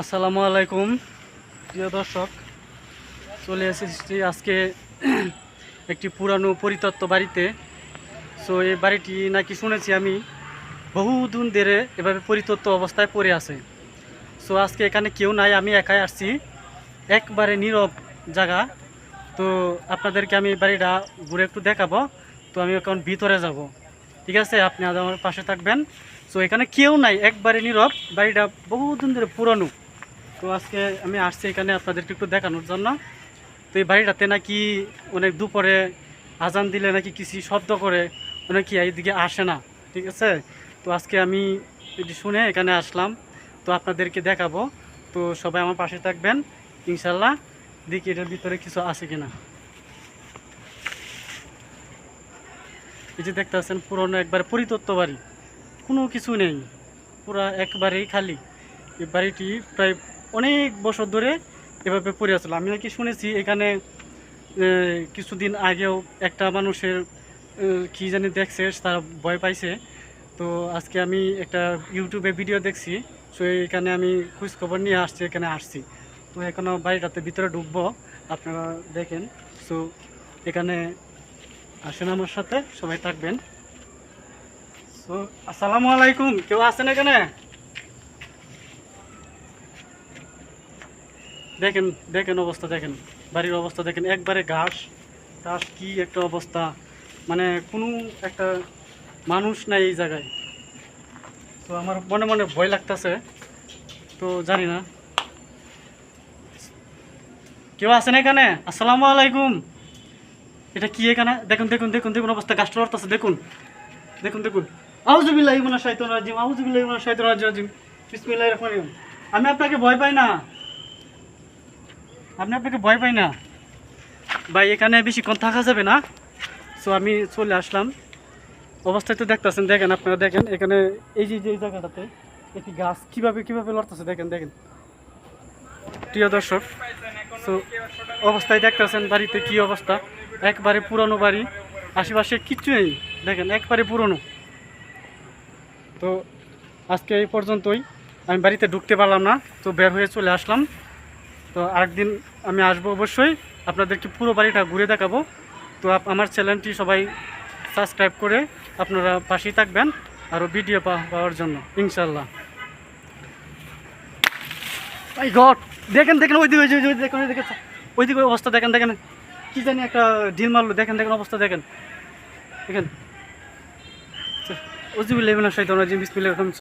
আসসালামু আলাইকুম। প্রিয় দর্শক, চলে এসেছি আজকে একটি পুরানো পরিত্যক্ত বাড়িতে। সো এই বাড়িটি নাকি শুনেছি আমি, বহুদিন ধরে এভাবে পরিত্যক্ত অবস্থায় পড়ে আছে। সো আজকে এখানে কেউ নাই, আমি একাই আসছি। একবারে নীরব জায়গা। তো আপনাদেরকে আমি বাড়িটা ঘুরে একটু দেখাবো। তো আমি এখন ভিতরে যাব। ঠিক আছে, আপনি আমার পাশে থাকবেন। সো এখানে কেউ নাই, একবারে নীরব। বাড়িটা বহুদিন ধরে পুরনো। তো আজকে আমি আসছি এখানে আপনাদেরকে একটু দেখানোর জন্য। তো এই বাড়িটাতে নাকি অনেক দুপুরে আজান দিলে নাকি কিছু শব্দ করে, অনেকে এইদিকে আসে না, ঠিক আছে? তো আজকে আমি এটি শুনে এখানে আসলাম, তো আপনাদেরকে দেখাবো। তো সবাই আমার পাশে থাকবেন ইনশাল্লাহ দেখি এটার ভিতরে কিছু আছে কিনা। এই যে দেখতে পাচ্ছেন, পুরনো একবারে পরিতত্ত্ব বাড়ি। কোনো কিছু নেই, পুরা একবারেই খালি। এই বাড়িটি প্রায় অনেক বছর ধরে এভাবে পড়ে আসলো আমি নাকি শুনেছি এখানে কিছুদিন আগেও একটা মানুষের কি জানি দেখছে, তারা ভয় পাইছে। তো আজকে আমি একটা ইউটিউবে ভিডিও দেখছি সো এখানে আমি খোঁজখবর নিয়ে আসছি, এখানে আসছি। তো এখনও বাড়িটাতে ভিতরে ঢুকবো, আপনারা দেখেন। সো এখানে আসেন আমার সাথে, সবাই থাকবেন। সো আসসালামু আলাইকুম, কেউ আছেন এখানে? দেখেন দেখেন অবস্থা, দেখেন। বাড়ির অবস্থা দেখেন, একবারে ঘাস। ঘাস কি একটা অবস্থা। মানে কোনো একটা মানুষ নাই এই জায়গায়। তো আমার মনে মনে ভয় লাগতেছে। তো জানি না। কেউ আছেন এখানে? আসসালামু আলাইকুম। এটা কি এখানে? দেখুন দেখুন দেখুন দেখুন অবস্থা। গাছটা লড়তেছে, দেখুন। দেখুন দেখুন। আউজুবিল্লাহ ইমনা শাইতান রাজিম আউজুবিল্লাহ ইমনা শাইতান রাজিম। বিসমিল্লাহির রহমানির রহিম। আমি আপনাকে ভয় পাই না। আপনি আপনাকে ভয় পাই না। ভাই, এখানে বেশিক্ষণ থাকা যাবে না। সো আমি চলে আসলাম। অবস্থায় তো দেখতেছেন, দেখেন আপনারা দেখেন, এখানে এই যে যে এই জায়গাটাতে একটি গাছ কীভাবে কীভাবে লড়তেছে, দেখেন দেখেন। প্রিয় দর্শক সো অবস্থায় দেখতেছেন বাড়িতে কি অবস্থা? একবারে পুরনো বাড়ি, আশেপাশে কিচ্ছু নেই। দেখেন, একবারে পুরনো। তো, আজকে এই পর্যন্তই। আমি বাড়িতে ঢুকতে পারলাম না, তো বের হয়ে চলে আসলাম। তো আরেকদিন আমি আসব অবশ্যই। আপনাদেরকে পুরো বাড়িটা ঘুরে দেখাবো। তো আমার চ্যানেলটি সবাই সাবস্ক্রাইব করে আপনারা পাশেই থাকবেন আরও ভিডিও পাওয়ার জন্য ইনশাল্লাহ এই গড, দেখেন দেখেন ওই দিকে দেখেন ওই দিকে ওই দিকে অবস্থা, দেখেন দেখেন। কি জানি একটা ঢিল মারলো, দেখেন দেখেন অবস্থা, দেখেন। দেখেন। ওজিবুল্লাহ সাইদ বিসমিল্লাহ